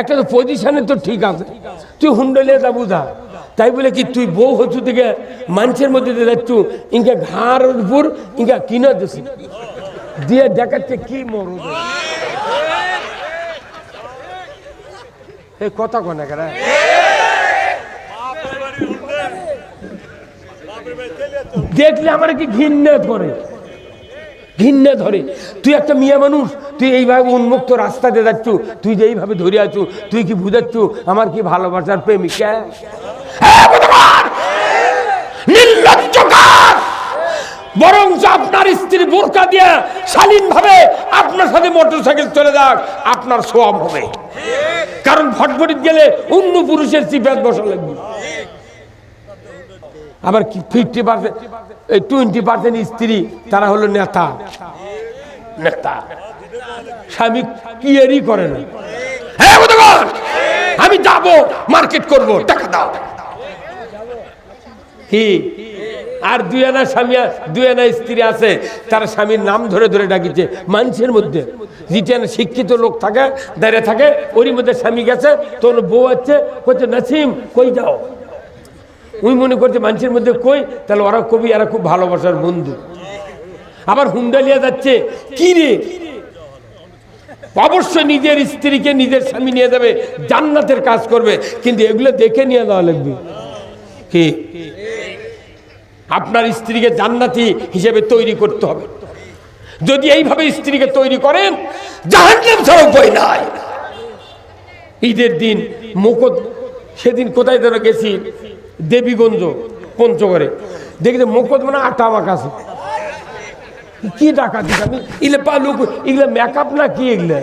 একটা তো পজিশনে তো ঠিক আছে। তুই হুন্ডলে যা বুঝা। তাই বলে কি তুই বউ হচ্ছু থেকে মানুষের মধ্যে যাচ্ছু, ইনকে ঘাড় উপর, ইনকা কিনা দিছি। দিয়ে দেখাচ্ছে কি মরু এই কথা কনে কেন? দেখলে আমার কি ঘৃণা করে? ঘৃণা ধরে। তুই একটা মিয়া মানুষ তুই এইভাবে উন্মুক্ত রাস্তা দিয়ে যাচ্ছ তুই যে এইভাবে ধরে আছো তুই কি বুঝাচ্ছ আমার কি ভালোবাসার প্রেমিকা হ্যাঁ, বরং আপনার স্ত্রী বোরকা দিয়ে শালীন ভাবে আপনার সাথে মোটরসাইকেল চলে যাক আপনার সোয়াব হবে। কারণ ভটভটিত গেলে অন্য পুরুষের চিপাত বসা লাগবে। আবার ফিফটি পার্সেন্ট এই টোয়েন্টি পার্সেন্ট স্ত্রী, তারা হলো নেতা। নেতা। স্বামী কিয়ারই করে না। আমি যাব, মার্কেট করব, টাকা দাও। কি? আর দুই আনা স্বামী দুই আনা স্ত্রী আছে, তার স্বামীর নাম ধরে ধরে ডাকিছে, মানুষের মধ্যে। যেটা শিক্ষিত লোক থাকে, দাঁড়িয়ে থাকে, ওরই মধ্যে স্বামী গেছে, তোর বউ আছে করছে নাসিম, কই যাও? উনি মনে করছে মানুষের মধ্যে কই? তাহলে ওরা কবি, এরা খুব ভালোবাসার বন্ধু। আবার হুন্ডালিয়া যাচ্ছে, কি রে? অবশ্যই নিজের স্ত্রীকে নিজের স্বামী নিয়ে যাবে, জান্নাতের কাজ করবে, কিন্তু এগুলো দেখে নিয়ে যাওয়া লাগবে। কি? আপনার স্ত্রীকে জান্নাতি হিসেবে তৈরি করতে হবে। যদি এইভাবে স্ত্রীকে তৈরি করেন, জাহান্নাম ছাড়া উপায় নাই। ঈদের দিন, মুকদ সেদিন কোথায় যেন গেছি দেবীগঞ্জ পঞ্চগড়ে। দেখি মোকদ্দমা আটা আমার কাছে কি টাকা দিস আমি ইলে এগুলো মেকআপ না কি এগুলো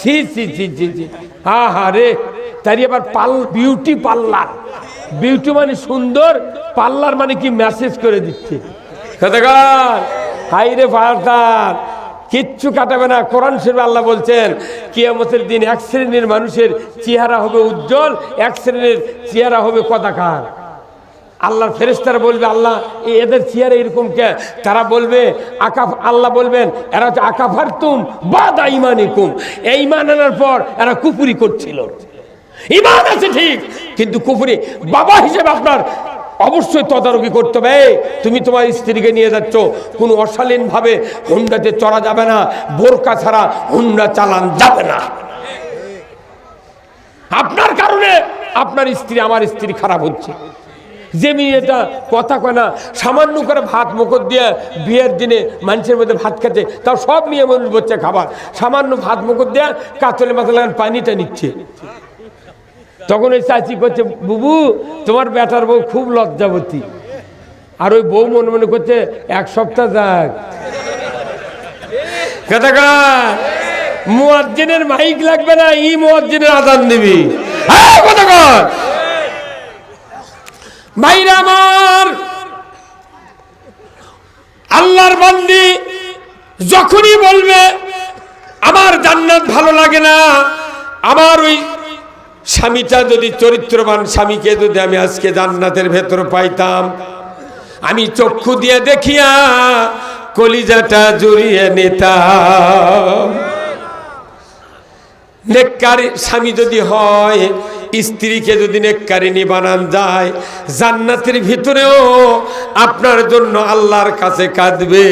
সি সি সি সি সি হা হা রে। তারই আবার পাল বিউটি পার্লার বিউটি মানে সুন্দর পার্লার মানে কি মেসেজ করে দিচ্ছে। কতকার হাই রে ফায়ার কিচ্ছু কাটাবে না। কোরআন শরীফ আল্লাহ বলছেন, কিয়ামতের দিন এক শ্রেণির মানুষের চেহারা হবে উজ্জ্বল, এক শ্রেণির চেহারা হবে কদাকার আল্লাহর ফেরেস্তারা বলবে, আল্লাহ এদের চেহারা এরকম কে? তারা বলবে, আকাফ, আল্লাহ বলবেন, এরা হচ্ছে আকাফার তুম বাদ ইমানিকুম এই ইমান আনার পর এরা কুপুরি করছিল। ইমান আছে ঠিক, কিন্তু কুপুরি বাবা হিসেবে আপনার অবশ্যই তদারকি করতে হবে। তুমি তোমার স্ত্রীকে নিয়ে যাচ্ছ। কোনো অশালীনভাবে হুন্ডাতে চড়া যাবে না। বোরকা ছাড়া হুন্ডা চালান যাবে না। আপনার কারণে আপনার স্ত্রী, আমার স্ত্রী খারাপ হচ্ছে। যে মেয়েটা কথা কয় না, সামান্য করে ভাত মুখর দিয়ে বিয়ের দিনে মানুষের মধ্যে ভাত খেতে, তাও সব মেয়ে মানুষ বলছে খাবার। সামান্য ভাত মুখর দিয়ে কাতলে লাগান পানিটা নিচ্ছে। তখন ওই চাচি করছে, বুবু, তোমার বেটার বউ খুব লজ্জাবতী। আর ওই বউ মনে মনে করছে, এক সপ্তাহ যাক। কথাকার মুয়াজ্জিনের মাইক লাগবে না, ই মুয়াজ্জিনের আদান দিবি। হ্যাঁ কথাকার ভাইরা আমার, আল্লাহর বান্দি যখনই বলবে, আমার জান্নাত ভালো লাগে না, আমার ওই স্বামীটা যদি চরিত্রবান স্বামীকে যদি আমি আজকে জান্নাতের ভেতর পাইতাম, আমি চক্ষু দিয়ে দেখিয়া কলিজাটা জড়িয়ে নিতাম। নেককারী স্বামী যদি হয়, স্ত্রীকে যদি নেককারিনী বানান যায়, জান্নাতের ভিতরেও আপনার জন্য আল্লাহর কাছে কাঁদবে।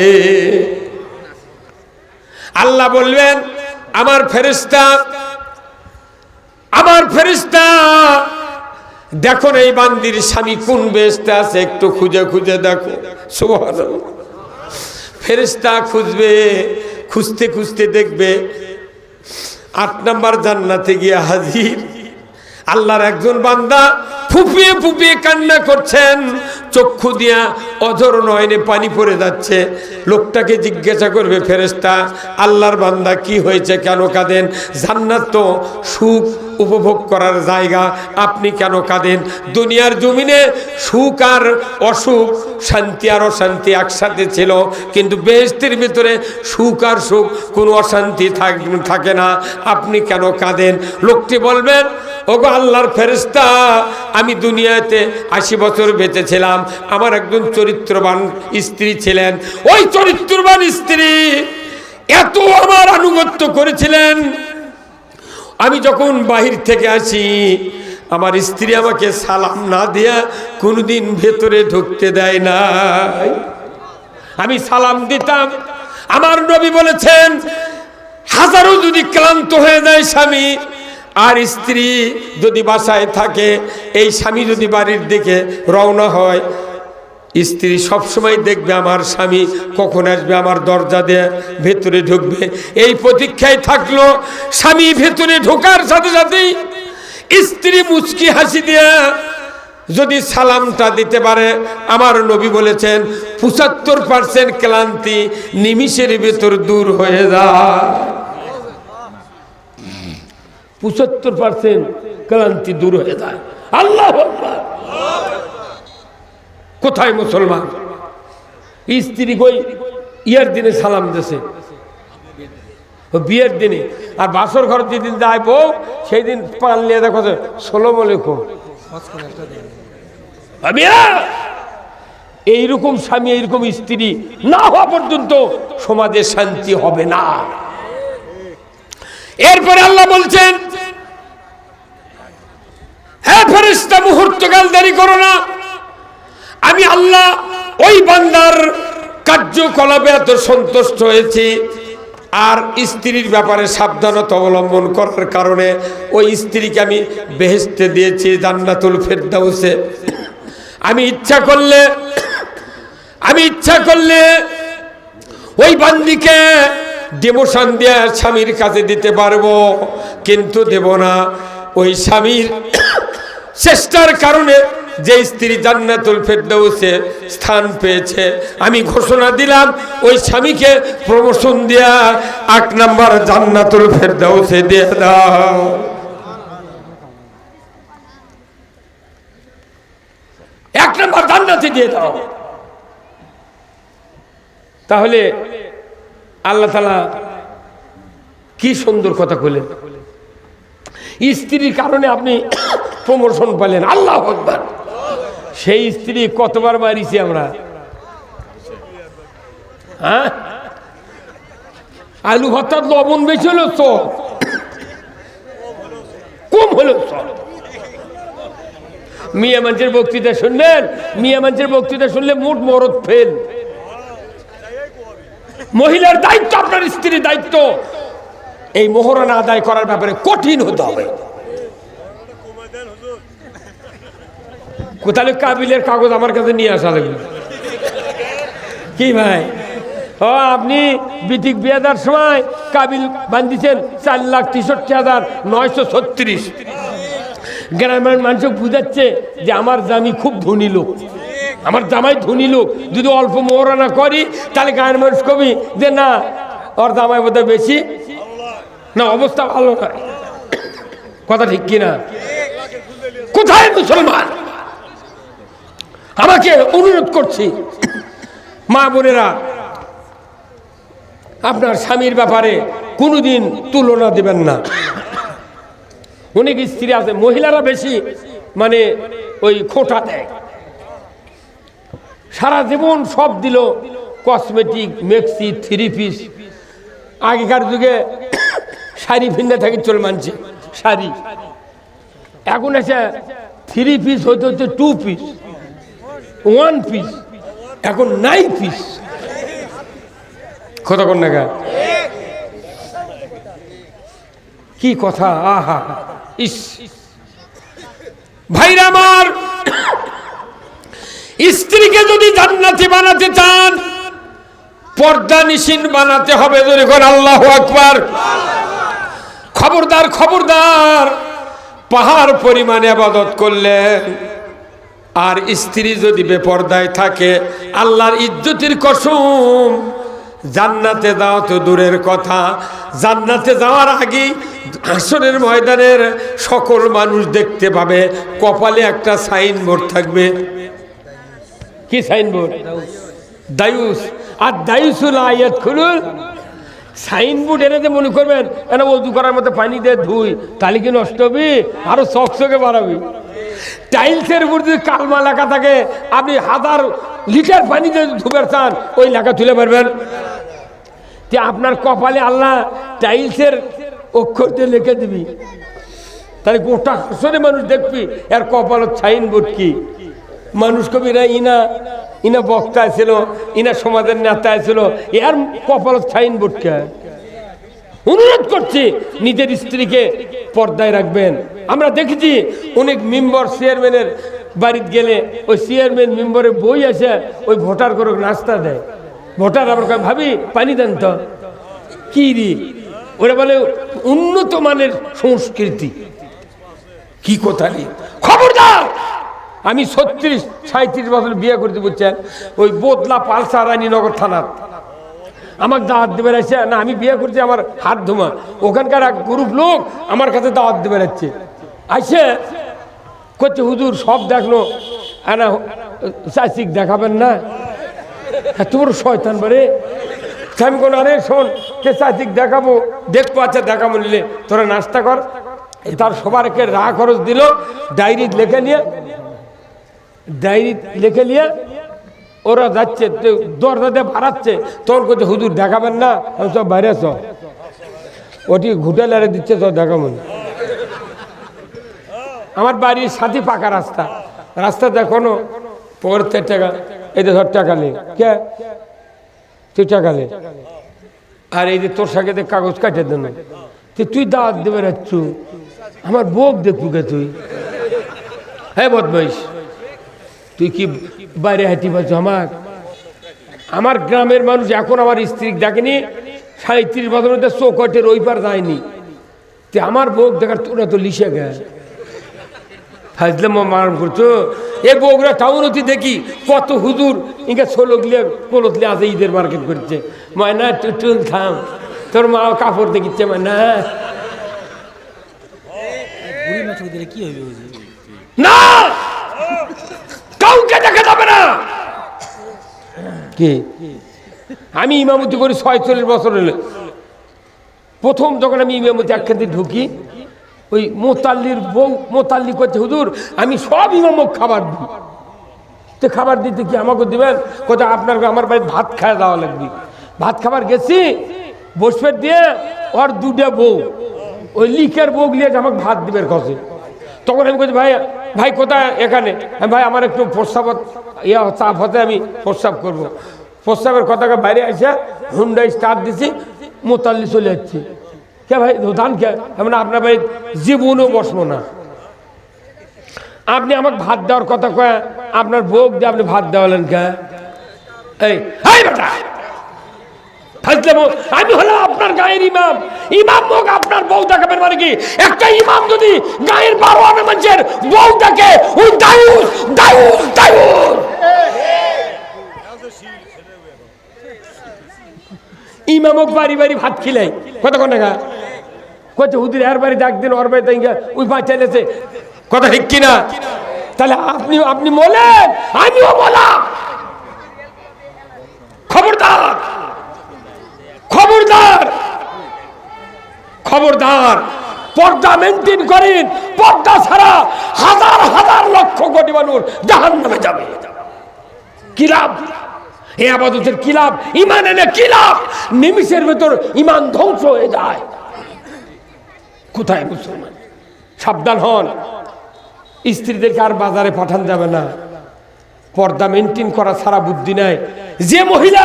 আল্লাহ বলবেন, আমার ফেরিস্তা আমার ফেরিস্তা দেখো এই বান্দির স্বামী কোন বেশটা আছে, একটু খুঁজে খুঁজে দেখো। ফেরিস্তা খুঁজবে, খুঁজতে খুঁজতে দেখবে। আট নাম্বার জান্নাতে গিয়ে হাজির। আল্লাহর একজন বান্দা ফুপিয়ে ফুপিয়ে কান্না করছেন, চক্ষু দিয়া অধর নয়নে পানি পড়ে যাচ্ছে। লোকটাকে জিজ্ঞাসা করবে ফেরেস্তা আল্লাহর বান্দা কি হয়েছে, কেন কাঁদেন? জান্নাত তো সুখ উপভোগ করার জায়গা আপনি কেন কাঁদেন? দুনিয়ার জমিনে সুখ আর অসুখ শান্তি আর অশান্তি একসাথে ছিল, কিন্তু বেহস্তির ভিতরে সুখ আর সুখ কোনো অশান্তি থাকে না। আপনি কেন কাঁদেন? লোকটি বলবেন, ওগো আল্লাহর ফেরেস্তা আমি দুনিয়াতে আশি বছর বেঁচেছিলাম। আমার একজন চরিত্রবান স্ত্রী ছিলেন। ওই চরিত্রবান স্ত্রী এত আমার আনুগত্য করেছিলেন আমি যখন বাহির থেকে আসি, আমার স্ত্রী আমাকে সালাম না দেয়া কোনোদিন ভেতরে ঢুকতে দেয় না আমি সালাম দিতাম। আমার নবী বলেছেন, হাজারো যদি ক্লান্ত হয়ে যায় স্বামী, আর স্ত্রী যদি বাসায় থাকে, এই স্বামী যদি বাড়ির দিকে রওনা হয় স্ত্রী সবসময় দেখবে আমার স্বামী কখন আসবে, আমার দরজা দিয়ে ভেতরে ঢুকবে। এই প্রতীক্ষায় থাকল স্বামী ভেতরে ঢোকার সাথে সাথেই স্ত্রী মুচকি হাসি দিয়ে যদি সালামটা দিতে পারে, আমার নবী বলেছেন, পঁচাত্তর পার্সেন্ট ক্লান্তি নিমিষের ভেতর দূর হয়ে যায়। পঁচাত্তর পার্সেন্ট ক্লান্তি দূর হয়ে যায়। আল্লাহ। কোথায় মুসলমান? স্ত্রী কই? ইয়ার দিনে সালাম দেশে বিয়ের দিনে। আর বাসর ঘর যেদিন যায় বউ সেই দিন পান নিয়ে দেখো ষোলো আলাইকুম। এইরকম স্বামী, এইরকম স্ত্রী না হওয়া পর্যন্ত সমাজে শান্তি হবে না। এরপরে আল্লাহ বলছেন হ্যাঁ ফেরিস্তা মুহূর্তকাল দেরি করো না। আমি আল্লাহ ওই বান্দার কার্যকলাপে এত সন্তুষ্ট হয়েছি আর স্ত্রীর ব্যাপারে সাবধানতা অবলম্বন করার কারণে ওই স্ত্রীকে আমি বেহেস্তে দিয়েছি জান্নাতুল ফেরদাউসে। আমি ইচ্ছা করলে, আমি ইচ্ছা করলে ওই বান্দিকে ডেমোশন দিয়ে স্বামীর কাছে দিতে পারব, কিন্তু দেব না। ওই স্বামীর চেষ্টার কারণে যে স্ত্রী জান্নাতুল ফেরদৌসে স্থান পেয়েছে, আমি ঘোষণা দিলাম, ওই স্বামীকে প্রমোশন দেয়া আট নাম্বার জান্নাতুল ফেরদৌসে দিয়ে দাও। এক নাম্বার জান্নাতে দিয়ে দাও। তাহলে আল্লাহ তালা কি সুন্দর কথা কইলেন। স্ত্রীর কারণে আপনি প্রমোশন পেলেন আল্লাহ আকবার। সেই স্ত্রী কতবার মারিছি আমরা? হ্যাঁ? আলু ভর্তার লবণ বেশি হলো তো। কম হলো মিয়া মানুষের বক্তৃতা শুনলেন? মিয়া মানুষের বক্তৃতা শুনলে মোট মরদ ফেল। মহিলার দায়িত্ব, আপনার স্ত্রীর দায়িত্ব। এই মোহরানা আদায় করার ব্যাপারে কঠিন হতে হবে। কোথায় কাবিলের কাগজ আমার কাছে নিয়ে আসা লাগবে। কি ভাই? ও, আপনি বিতিক বিয়ে দেওয়ার সময় কাবিল বান্ধিছেন চার লাখ তেষট্টি হাজার নয়শো ছত্রিশ। গ্রামের মানুষ বুঝাচ্ছে যে আমার জামি খুব ধনী লোক। আমার জামাই ধনী লোক। যদি অল্প মোহরানা করি, তাহলে গায়ের মানুষ কবি যে না, ওর জামাই বোধহয় বেশি। না, অবস্থা ভালো নয়। কথা ঠিক কিনা? কোথায় মুসলমান? আমাকে অনুরোধ করছি, মা বোনেরা, আপনার স্বামীর ব্যাপারে কোনোদিন তুলনা দেবেন না। অনেক স্ত্রী আছে? মহিলারা বেশি মানে ওই খোঁটা দেয়। সারা জীবন সব দিল কসমেটিক, মেক্সি, থ্রি পিস। আগেকার যুগে শাড়ি ভিন্নে থাকি চল মানছে, শাড়ি। এখন এসে থ্রি পিস হতে হচ্ছে টু পিস। ওয়ান পিস এখন নাই পিস কথা কোন নাগা কি কথা? আহা। ইস। ভাইরা আমার, স্ত্রীকে যদি জান্নাতি বানাতে চান, পর্দা নিশিন বানাতে হবে যদি আল্লাহ আকবার। খবরদার খবরদার, পাহাড় পরিমাণে আবাদত করলেন। আর স্ত্রী যদি বেপর্দায় থাকে, আল্লাহর ইজ্জতির কসম। জান্নাতে যাওয়া তো দূরের কথা। জান্নাতে যাওয়ার আগেই আসরের ময়দানের সকল মানুষ দেখতে পাবে, কপালে একটা সাইনবোর্ড থাকবে। কি সাইনবোর্ড? দায়ুস। আর দায়ুসুল আয়াত খুলুন। সাইনবোর্ড এনে মনে করবেন, এনে অজু করার মতো পানি দিয়ে ধুই, তাহলে কি নষ্ট হবে? আরও চকচকে বাড়াবি। টাইলসের উপর যদি কালমা লেখা থাকে, আপনি হাজার লিটার পানি দিয়ে ধুবের চান ওই লেখা তুলে পারবেন যে আপনার কপালে আল্লাহ টাইলসের অক্ষর দিয়ে লিখে দিবি। তাহলে গোটা হাসরে মানুষ দেখবি, এর কপালত ছাইন বোর্ড কি? মানুষ কবিরা ইনা ইনা বক্তা ছিল, ইনা সমাজের নেতা ছিল, এর কপালত ছাইন বোর্ড কে? অনুরোধ করছি, নিজের স্ত্রীকে পর্দায় রাখবেন। আমরা দেখেছি অনেক মেম্বার চেয়ারম্যানের বাড়িতে গেলে ওই চেয়ারম্যান মেম্বারের বই আসে ওই ভোটার করে নাস্তা দেয়। ভোটার আবার ভাবি, পানি দেন তো। কি রে? ওরা বলে, উন্নত মানের সংস্কৃতি। কি কথা রে? খবরদার! আমি ছত্রিশ সাঁত্রিশ বছর বিয়ে করতে বলছেন ওই বোতলা পালসা রানীনগর থানার। আমাকে দাওয়াত দেবে আসছে না, আমি বিয়ে করছি, আমার হাত ধোমা। ওখানকার এক গ্রুপ লোক আমার কাছে দাওয়াত দেবে যাচ্ছে আসে করছে হুজুর, সব দেখল। না চাষিক দেখাবেন না? বড় শয়তান বারে। আমি কোনো আরে, শোন, কে চাষিক দেখাবো? দেখব আচ্ছা দেখাবো, নিলে তোরা নাস্তা কর। তার সবারকে রা খরচ দিল ডায়েরি লিখে নিয়ে ডায়েরি লিখে নিয়ে ওরা যাচ্ছে দরজা দিয়ে বাড়াচ্ছে। তোর করছে হুজুর দেখাবেন না? আমি সব বাইরে আস ওটি ঘুটে লারে দিচ্ছে তো দেখাবেন আমার বাড়ির সাথে পাকা রাস্তা। রাস্তা দেখো পড়তে টাকা, এই যে ধর টাকা নেই কে? তুই টাকা নে। আর এই যে তোর সাথে কাগজ কাটে দেন। তুই দাঁত দেবে রাচ্ছু আমার বোক দেখবু কে তুই। হ্যাঁ বদমাইশ। তুই কি বাইরে হাঁটি পাচ্ছ আমার আমার গ্রামের মানুষ এখন আমার স্ত্রী দেখেনি সাঁত্রিশ বছর মধ্যে চৌকটের ওই পার যায়নি। তে আমার বোক দেখার তোরা তো লিশে গে ফাজলে মারণ করছ। এ বগুড়া টাউন অতি দেখি কত হুজুর ইঙ্গা ছোলো গিলে কোলতলে আছে ঈদের মার্কেট করছে। ময়না টুটুল থাম। তোর মা কাপড় দেখিচ্ছে ময়না বুড়ি কি হবে না! কাউকে দেখা যাবে না। কি? আমি ইমামতি করি ছয়চল্লিশ বছর হলে। প্রথম যখন আমি ইমামতি একখান একখানে ঢুকি ওই মোতাল্লির বউ মোতাল্লি করছে হুজুর আমি সব ইমামক খাবার দিই। তো খাবার দিতে কি আমাকে দিবেন? কোথায় আপনার আমার বাড়ি ভাত খাওয়া দেওয়া লাগবে। ভাত খাবার গেছি বসবে দিয়ে ওর দুটা বউ ওই লিখের বউ লিয়ে আমাকে ভাত দিবের কষে তখন আমি বলছি ভাই ভাই কোথায় এখানে? ভাই, আমার একটু প্রস্তাব ইয়া চাপ হতে আমি প্রস্তাব করব। প্রস্তাবের কথাকে বাইরে আসে হুন্ডাই স্টার্ট দিছি, মোতাল্লি চলে যাচ্ছি। কে ভাই ধান কে? এমন আপনার ভাই জীবনও বসবো না। আপনি আমাকে ভাত দেওয়ার কথা কয়ে, আপনার ভোগ দিয়ে আপনি ভাত দেওয়ালেন কে? এই বেটা! ফাজলে বউ, আমি হলাম আপনার গায়ের ইমাম। ইমাম হোক আপনার বউ দেখাবেন মানে কি? একটা ইমাম যদি গায়ের বারো আনা মানুষের বউ দেখে ওই দায়ুস দায়ুস দায়ুস ইমাম হোক বাড়ি বাড়ি ভাত খিলাই। কত কোন টাকা? কত হুদির আর বাড়ি ডাক দিন ওর বাড়ি তাই ওই বাচ্চা এনেছে কথা ঠিক কিনা? তাহলে আপনি আপনি বলেন আমিও বললাম খবরদার। খবরদার। খবরদার। পর্দা মেনটেন করেন। পর্দা ছাড়া হাজার হাজার লক্ষ কোটি মানুষ জাহান নামে যাবে। কি লাভ? এ আবাদতের কি লাভ? ইমান এনে কি লাভ? নিমিষের ভেতর ইমান ধ্বংস হয়ে যায়। কোথায় মুসলমান? সাবধান হন। স্ত্রীদেরকে আর বাজারে পাঠান যাবে না। পর্দা মেনটেন করা সারা বুদ্ধি নাই। যে মহিলা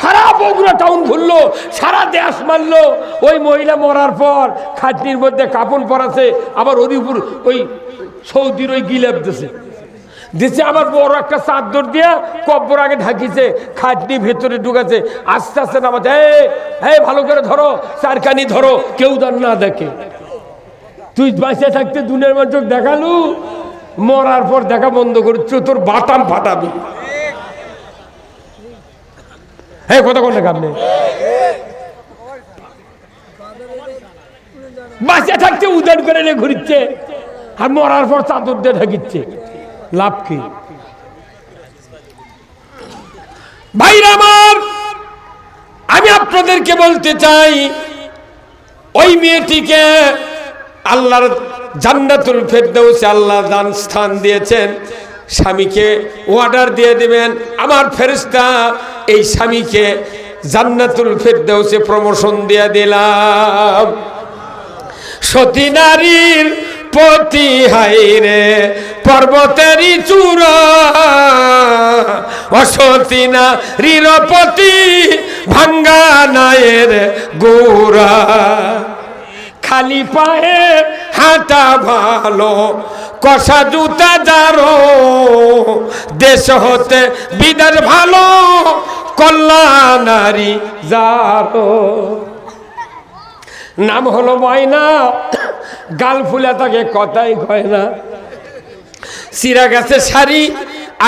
সারা বগুড়া টাউন ঘুরলো, সারা দেশ মারলো, ওই মহিলা মরার পর খাটনির মধ্যে কাপড় পরাছে, আবার ওর উপর ওই সৌদির ওই গিলেপ দিছে। দিছে আবার বড় একটা চাদর দিয়া কব্বর আগে ঢাকিছে, খাটনি ভেতরে ঢুকাছে, আস্তে আস্তে নামাতে এই ভালো করে ধরো, চারকানি ধরো, কেউ যেন না দেখে। তুই বাঁচে থাকতে দুনিয়ার মানুষ দেখালু? মরার পর দেখা বন্ধ করছ তোর বাটাম ফাটাবি। হ্যাঁ কথা কোন আপনি বাঁচে থাকতে উদান করে নিয়ে ঘুরিচ্ছে আর মরার পর চাদর দিয়ে ঢাকিচ্ছে। লাভ কি? ভাইরা আমার, আমি আপনাদেরকে বলতে চাই, ওই মেয়েটিকে আল্লাহর জান্নাতুল ফেরদৌসে আল্লাহ দান স্থান দিয়েছেন। স্বামীকে অর্ডার দিয়ে দিবেন, আমার ফেরিস্তা এই স্বামীকে জান্নাতুল ফেরদৌসে প্রমোশন দিয়ে দিলাম। সতী নারীর পতি হাইরে পর্বতেরই চূড়া। অসতী নারীর পতি ভাঙ্গা নায়ের গোরা খালি পায়ে হাঁটা ভালো, কষা জুতা যারো দেশ হতে বিদার ভালো কল্যাণারি যারো নাম হলো ময়না, গাল ফুলে তাকে কথাই কয় না। সিরা গাছের শাড়ি,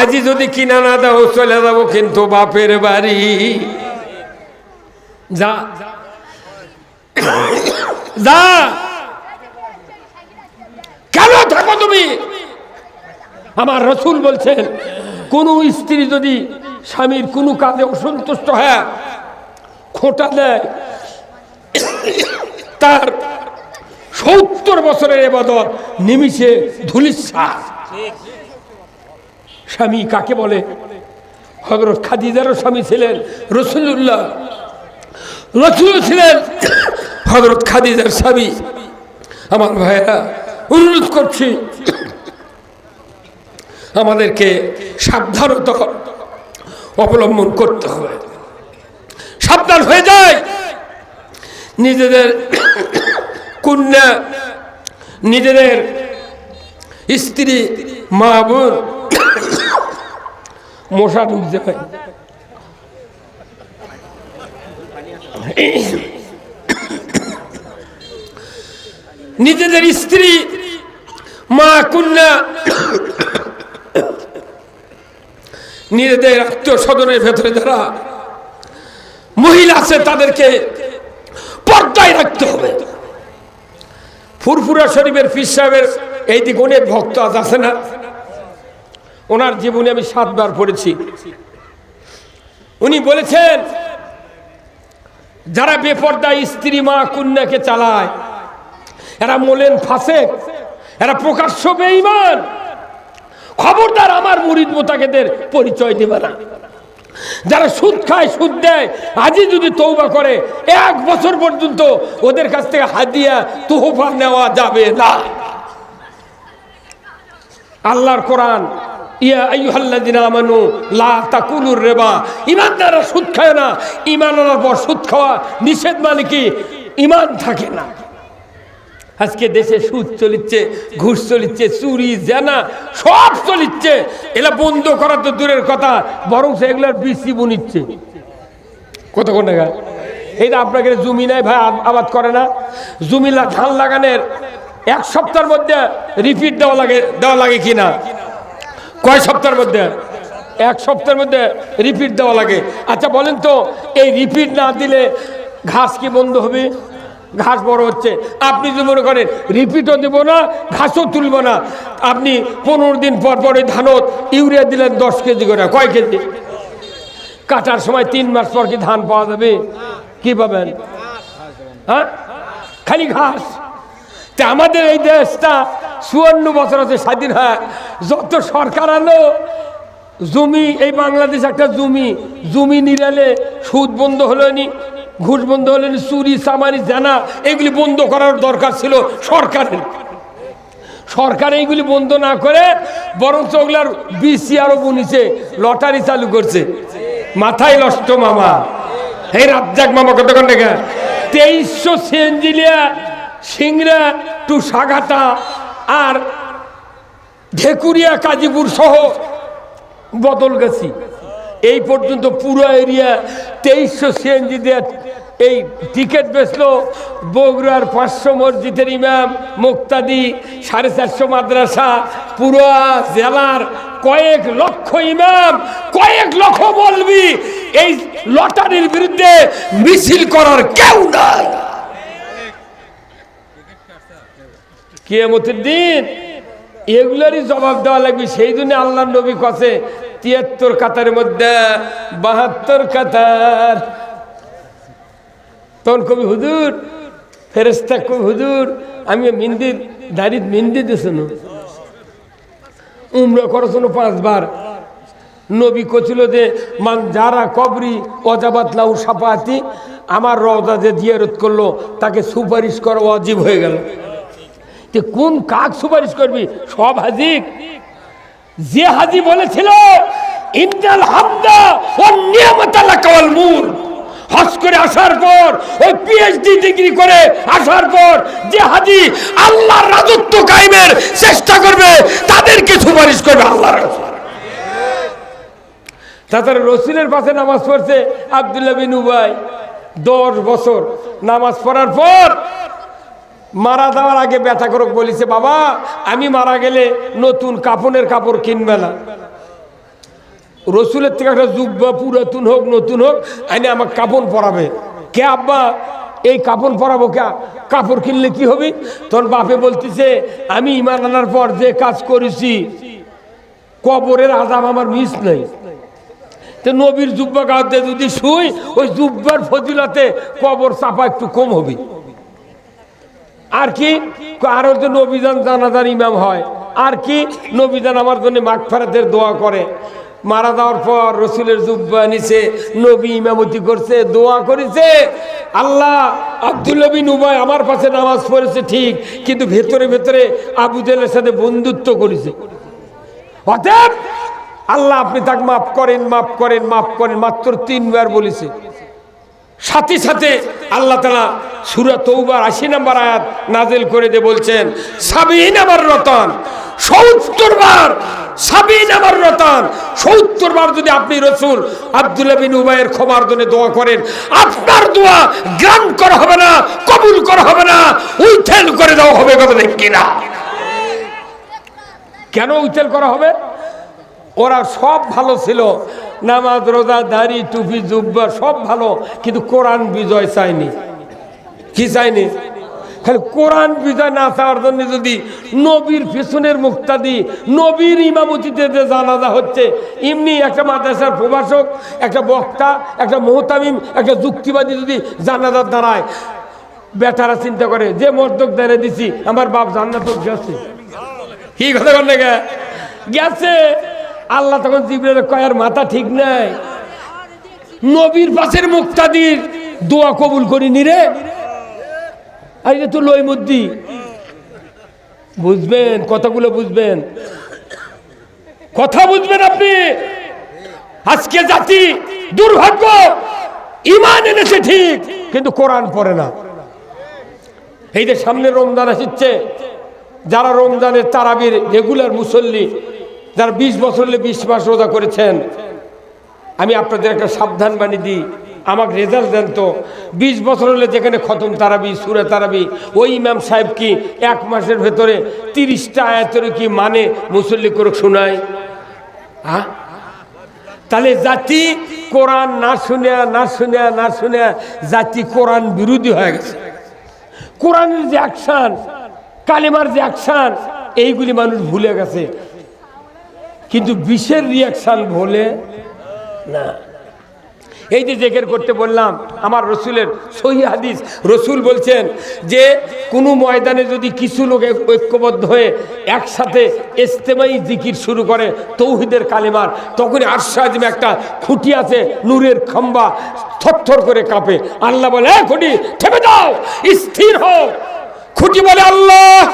আজি যদি কিনা না দাও, চলে যাব কিন্তু বাপের বাড়ি। যা যা। কেন থাকো তুমি? আমার রসুল বলছেন, কোন স্ত্রী যদি স্বামীর কোনো কাজে অসন্তুষ্ট হয়, খোঁটা দেয় তার সত্তর বছরের এবাদত নিমিষে ধুলিশ্বাস। স্বামী কাকে বলে? হজরত খাদিজারও স্বামী ছিলেন রসুল্লাহ রসুল ছিলেন হজরত খাদিজার স্বামী। আমার ভাইয়েরা অনুরোধ করছি, আমাদেরকে সাবধানতা অবলম্বন করতে হবে। সাবধান হয়ে যায় নিজেদের কন্যা, নিজেদের স্ত্রী, মা, বোন মশা ঢুকতে হয়। নিজেদের স্ত্রী মা কন্যা নিজেদের আত্মীয় স্বজনের ভেতরে যারা মহিলা আছে, তাদেরকে পর্দায় রাখতে হবে। ফুরফুরা শরীফের ফির সাহেবের এই দিক অনেক ভক্ত আজ আছে না? ওনার জীবনে আমি সাতবার পড়েছি। উনি বলেছেন, যারা বেপর্দা স্ত্রী মা কন্যাকে চালায় এরা মোলেন ফাঁসে এরা প্রকাশ্য বেঈমান। খবরদার আমার মুরিদ মোতাকেদের পরিচয় দেবে না। যারা সুদ খায়, সুদ দেয় আজই যদি তৌবা করে, এক বছর পর্যন্ত ওদের কাছ থেকে হাদিয়া, তোহফা নেওয়া যাবে না। আল্লাহর কোরআন, ইয়া আইয়ুহাল্লাযিনা আমানু, লা তাকুলুর রিবা। ইমানদাররা সুদ খায় না ইমান আনার পর সুদ খাওয়া নিষেধ মানে কি? ইমান থাকে না। আজকে দেশে সুদ চলিচ্ছে, ঘুষ চলিচ্ছে, চুরি, জেনা, সব চলিচ্ছে। এগুলা বন্ধ করা তো দূরের কথা, বরং সেগুলোর বৃষ্টি বুনিচ্ছে। কত কোন এইটা আপনাকে জমি নেয় ভাই আবাদ করে না। জমি ধান লাগানোর এক সপ্তাহের মধ্যে রিপিট দেওয়া লাগে দেওয়া লাগে কি না কয় সপ্তাহের মধ্যে? এক সপ্তাহের মধ্যে রিপিট দেওয়া লাগে। আচ্ছা বলেন তো, এই রিপিট না দিলে ঘাস কি বন্ধ হবে? ঘাস বড় হচ্ছে। আপনি যদি মনে করেন রিপিটও দেব না, ঘাসও তুলব না, আপনি পনেরো দিন পর পর ওই ধানত ইউরিয়া দিলেন দশ কেজি করে, কয় কেজি? কাটার সময় তিন মাস পর কি ধান পাওয়া যাবে? কি পাবেন? হ্যাঁ? খালি ঘাস। তা আমাদের এই দেশটা চুয়ান্ন বছর আছে স্বাধীন হয়। যত সরকার আলো, জমি, এই বাংলাদেশ একটা জমি জমি নিরালে সুদ বন্ধ হলো নি। ঘুষ বন্ধ হলো নি চুরি, চামারি, জানা, এগুলি বন্ধ করার দরকার ছিল সরকারের। সরকার এইগুলি বন্ধ না করে বরঞ্চ ওগুলার বিসি আরও বুনিছে, লটারি চালু করছে। মাথায় নষ্ট মামা। এই রাজ্জাক মামা, কতক্ষণ দেখা তেইশশো সেঞ্জিলিয়া, সিংড়া টু সাগাতা আর ঢেকুরিয়া, কাজীপুর সহ বদল গেছি। এই পর্যন্ত পুরো এরিয়া তেইশশো সিএনজি দিয়ে এই টিকিট বেচলো। বগুড়ার পাঁচশো মসজিদের ইমাম, মুক্তাদি, সাড়ে চারশো মাদ্রাসা, পুরো জেলার কয়েক লক্ষ ইমাম, কয়েক লক্ষ বলবি এই লটারির বিরুদ্ধে মিছিল করার কেউ নাই। কিয়ামতের দিন এগুলারই জবাব দেওয়া লাগবে। সেই জন্য আল্লাহ নবী কছে তিয়াত্তর কাতারের মধ্যে, বাহাত্তর কাতার। তখন কবি, হুজুর ফেরেস্তা কবি, হুজুর আমি মিন্দির দাড়িত মিন্দি দিয়েছিল উমরা করেছিল পাঁচবার। নবী কছিল যে, মান যারা কবরি, অজাবাত লাউ সাপাতি আমার রওজা যে জিয়ারত করল, তাকে সুপারিশ করা অজীব হয়ে গেল। তে কোন কাক সুপারিশ করবি? সব হাজি যে হাজি বলেছিল ইন্দাল হামদা ও নিয়ামতাল্লাহ কাওয়াল মূল। হজ করে আসার পর, ওই পিএইচডি ডিগ্রি করে আসার পর, যে হাজি আল্লাহর রাজত্ব কায়েমের চেষ্টা করবে, তাদেরকে সুপারিশ করবে আল্লাহ রাসূল তাছাড়া রসুলের পাশে নামাজ পড়ছে আবদুল্লাহ বিন উবাই। দশ বছর নামাজ পড়ার পর মারা যাওয়ার আগে ব্যথা করে বলেছে, বাবা, আমি মারা গেলে নতুন কাপনের কাপড় কিনবে না। রসুলের থেকে একটা জুব্বা পুরাতন হোক, নতুন হোক, আইনে আমার কাপড় পরাবে। কে আব্বা, এই কাপড় পরাবো কে? কাপড় কিনলে কি হবে? তখন বাপে বলতেছে, আমি ইমান আনার পর যে কাজ করেছি, কবরের আজাব আমার মিস নেই। তো নবীর জুব্বা গাঁতে যদি শুই, ওই জুব্বার ফজিলাতে কবর চাপা একটু কম হবে। আর কি? আরও যে নবীজান জানাজার ইমাম হয়। আর কি? নবীজান আমার জন্য মাগফারাতের দোয়া করে। মারা যাওয়ার পর রসুলের জুব্বা নিছে নবী ইমামতি করছে, দোয়া করেছে। আল্লাহ আব্দুল্লাহ বিন উবাই আমার পাশে নামাজ পড়েছে ঠিক, কিন্তু ভেতরে ভেতরে আবু জেলের সাথে বন্ধুত্ব করেছে। অতএব আল্লাহ আপনি তাকে মাফ করেন মাফ করেন মাফ করেন, মাত্র তিনবার বলেছে। সাথে সাথে আল্লাহ তালা সুরা তৌবার আশি নাম্বার আয়াত নাজেল করে দিয়ে বলছেন, সাবিন আমার রতন সত্তর বার সাবিন রতন যদি আপনি দোয়া করেন, আপনার দোয়া গ্রাম করা হবে না, কবুল করা হবে না করে দেওয়া হবে কেন উইথেল করা হবে? ওরা সব ভালো ছিল নামাজ, রোজা, দাড়ি, টুপি, জুব্বা, সব ভালো, কিন্তু কোরআন বিজয় চায়নি কি চায়নি খালি কোরআন বিজয় না চাওয়ার জন্য যদি নবীর পিছনের মুক্তাদি, নবীর ইমামতিতে যে জানাজা হচ্ছে, এমনি একটা মাদ্রাসার প্রভাষক, একটা বক্তা, একটা মোহতামিম, একটা যুক্তিবাদী যদি জানাজার দাঁড়ায় বেটারা চিন্তা করে, যে মর্দক দাঁড়িয়ে দিছি, আমার বাপ জান্নাত গেছে কি কথা বললে গে গেছে। আল্লাহ তখন জিবরের কয়ার মাথা ঠিক নাই। নবীর পাশের মুক্তাদির দোয়া কবুল করিনি রে। আর এটা তো লইমুদ্দি বুঝবেন, কথাগুলো বুঝবেন। কথা বুঝবেন আপনি। আজকে জাতি দুর্ভাগ্য ইমান এনেছে ঠিক, কিন্তু কোরআন পড়ে না। এই যে সামনে রমজান আসছে যারা রমজানের তারাবির রেগুলার মুসল্লি যারা বিশ বছর হলে বিশ মাস রোজা করেছেন, আমি আপনাদের একটা সাবধান বাণী দিই। আমাকে রেজাল্ট দেন তো। বিশ বছর হলে যেখানে খতম তারাবি, সুরে তারাবি, ওই ইমাম সাহেব কি এক মাসের ভেতরে তিরিশটা আয়াতের কি মানে মুসল্লি করে শোনায়? হ্যাঁ? তাহলে জাতি কোরআন না শুনে না শুনে না শুনে জাতি কোরআন বিরোধী হয়ে গেছে। কোরআনের যে অ্যাকশান কালেমার যে অ্যাকশান এইগুলি মানুষ ভুলে গেছে। কিন্তু বিষের রিয়াকশান ভোলে না। এই যে জেকের করতে বললাম, আমার রসুলের সহি হাদিস, রসুল বলছেন যে কোনো ময়দানে যদি কিছু লোক ঐক্যবদ্ধ হয়ে একসাথে ইস্তেমাই জিকির শুরু করে, তৌহিদের কালেমার, তখনই আশ্বাজমে একটা খুঁটি আছে, নূরের খম্বা, থরথর করে কাঁপে। আল্লাহ বলে "এ খুঁটি, থেমে দাও স্থির হও। খুঁটি বলে, আল্লাহ,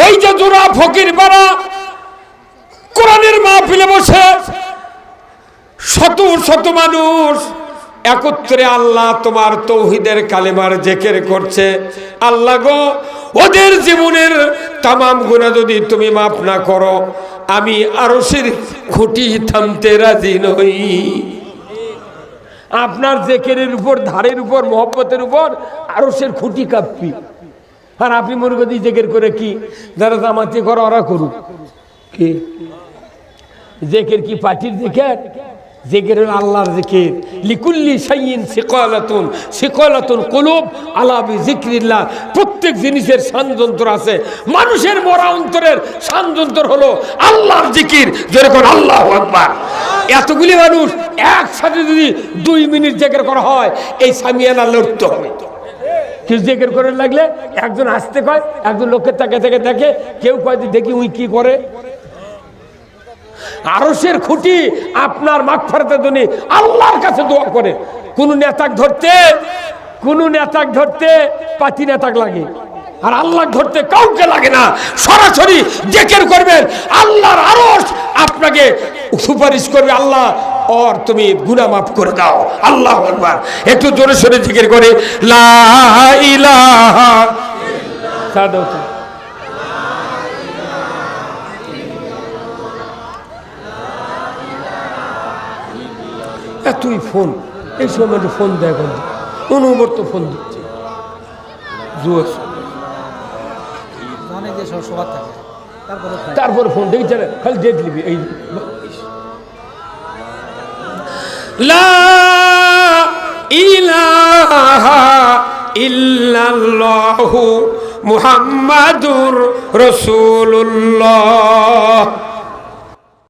ওই যে জোড়া ফকির বাড়া কোরআনের মাহফিলে বসে শত শত মানুষ একত্রে আল্লাহ তোমার তৌহিদের কালেমার জেকের করছে। আল্লাহ গো, ওদের জীবনের তামাম গুণা যদি তুমি মাফ না করো, আমি আরসের খুঁটি থামতে রাজি নই। আপনার জেকেরের উপর, ধারের উপর, মহব্বতের উপর আরসের খুঁটি কাঁপবি। আর আপনি মনে করি জেকের করে কি? যারা জামাতি করো ওরা করুক। কি? জেকের কি পার্টির জেকের? জেকের আল্লাহর জেকের। লিকুল্লি সাইয়িন সিকালাতুন সিকালাতুন কুলুব আলা বিজিক্রিল্লাহ। প্রত্যেক জিনিসের সানযন্ত্র আছে। মানুষের মরা অন্তরের সানযন্ত্র হলো আল্লাহর জিকির, যেরকম আল্লাহ আকবার। এতগুলি মানুষ একসাথে যদি দুই মিনিট জেকের করা হয়, এই সামিয়ানা লড়তে হবে। কেউ জেকের করে লাগলে একজন আসতে কয়, একজন লোকের তাকে থেকে দেখে কেউ কয় দেখি উই কি করে? আরসের খুঁটি আপনার মাগফারাতের জন্য আল্লাহর কাছে দোয়া করে। কোন নেতাক ধরতে, কোন নেতাক ধরতে পাতি নেতাক লাগে। আর আল্লাহ ধরতে কাউকে লাগে না। সরাসরি জেকের করবেন, আল্লাহর আরশ আপনাকে সুপারিশ করবে, আল্লাহ ওর তুমি গুনাহ মাফ করে দাও। আল্লাহ আকবার। একটু জোরে সরে জিকির করে, লা ইলাহা চা দাও তো। এ তুই ফোন এই সময় একটু ফোন দেয় এখন তো ফোন দিচ্ছে জুয়ার তারপরে ফোন। তারপর ফোন দেখি জানে খালি ডেট লিবি এই লা ইলাহা ইল্লাল্লাহু মুহাম্মাদুর রাসূলুল্লাহ